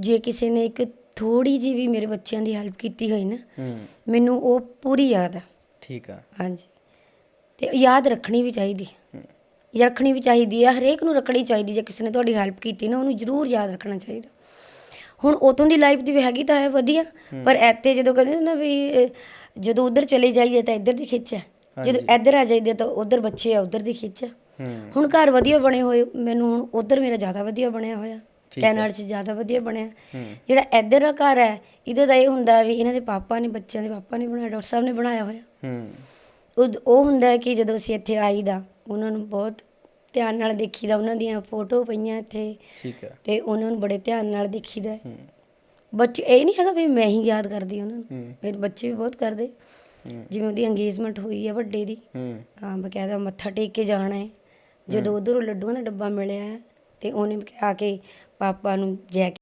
ਜੇ ਕਿਸੇ ਨੇ ਇੱਕ ਥੋੜੀ ਜੀ ਵੀ ਮੇਰੇ ਬੱਚਿਆਂ ਦੀ ਹੈਲਪ ਕੀਤੀ ਹੋਈ ਨਾ ਹੂੰ। ਮੈਨੂੰ ਉਹ ਪੂਰੀ ਯਾਦ ਆ। ਠੀਕ ਆ। ਹਾਂਜੀ। ਤੇ ਯਾਦ ਰੱਖਣੀ ਵੀ ਚਾਹੀਦੀ। ਹੈ। ਇਹ ਰੱਖਣੀ ਵੀ ਚਾਹੀਦੀ ਹੈ ਹਰੇਕ ਨੂੰ ਰੱਖਣੀ ਚਾਹੀਦੀ ਜੇ ਕਿਸੇ ਨੇ ਤੁਹਾਡੀ ਹੈਲਪ ਕੀਤੀ ਨਾ ਉਹਨੂੰ ਜ਼ਰੂਰ ਯਾਦ ਰੱਖਣਾ ਚਾਹੀਦਾ। ਹੁਣ ਉਤੋਂ ਦੀ ਲਾਈਫ ਦੀ ਵੀ ਹੈਗੀ ਤਾਂ ਹੈ ਵਧੀਆ ਪਰ ਇੱਥੇ ਜਦੋਂ ਕਹਿੰਦੇ ਨਾ ਵੀ ਅਹ, ਜਦੋਂ ਉਧਰ ਚਲੇ ਜਾਈਏ ਤਾਂ ਇੱਧਰ ਦੀ ਖਿੱਚ ਹੈ ਜਦੋਂ ਇੱਧਰ ਆ ਜਾਈਏ ਤਾਂ ਉਧਰ ਬੱਚੇ ਆ ਉਧਰ ਦੀ ਖਿੱਚ ਹੈ ਹੂੰ। ਹੁਣ ਘਰ ਵਧੀਆ ਬਣੇ ਹੋਏ ਮੈਨੂੰ ਹੁਣ ਉਧਰ ਮੇਰਾ ਜ਼ਿਆਦਾ ਵਧੀਆ ਬਣਿਆ ਹੋਇਆ। ਕੈਨੇਡਾ 'ਚ ਜ਼ਿਆਦਾ ਵਧੀਆ ਬਣਿਆ। ਹੂੰ। ਜਿਹੜਾ ਇੱਧਰ ਦਾ ਘਰ ਹੈ ਇਹਦੇ ਦਾ ਇਹ ਹੁੰਦਾ ਵੀ ਇਹਨਾਂ ਦੇ ਪਾਪਾ ਨੇ ਬੱਚਿਆਂ ਦੇ ਪਾਪਾ ਨੇ ਬਣਾਇਆ ਡਾਕਟਰ ਸਾਹਿਬ ਨੇ ਬਣਾਇਆ ਹੋਇਆ। ਹੂੰ। ਉਹ ਉਹ ਹੁੰਦਾ ਹੈ ਕਿ ਜਦੋਂ ਅਸੀਂ ਇੱਥੇ ਆਈਦਾ ਉਹਨਾਂ ਨੂੰ ਬਹੁਤ ਧਿਆਨ ਨਾਲ ਦੇਖੀਦਾ ਉਹਨਾਂ ਦੀਆਂ ਫੋਟੋ ਪਈਆਂ ਇੱਥੇ। ਠੀਕ ਆ ਤੇ ਉਹਨਾਂ ਨੂੰ ਬੜੇ ਧਿਆਨ ਨਾਲ ਦੇਖੀਦਾ। ਹੈ। ਹੂੰ ਬੱਚੇ ਇਹ ਨਹੀਂ ਹੈਗਾ ਵੀ ਮੈਂ ਹੀ ਯਾਦ ਕਰਦੀ ਉਹਨਾਂ ਨੂੰ। ਹੂੰ। ਮੇਰੇ ਬੱਚੇ ਵੀ ਬਹੁਤ ਕਰਦੇ। ਹੂੰ। ਜਿਵੇਂ ਉਹਦੀ ਅੰਗੇਜਮੈਂਟ ਹੋਈ ਹੈ ਵੱਡੇ ਦੀ। ਹੂੰ। ਹਾਂ ਬਕਾਇਦਾ ਮੱਥਾ ਟੇਕ ਕੇ ਜਾਣਾ ਹੈ। ਜਦੋਂ ਉਧਰੋਂ ਲੱਡੂਆਂ ਦਾ ਡੱਬਾ ਮਿਲਿਆ ਅਤੇ ਉਹਨੇ ਆ ਕੇ ਪਾਪਾ ਨੂੰ ਜੈ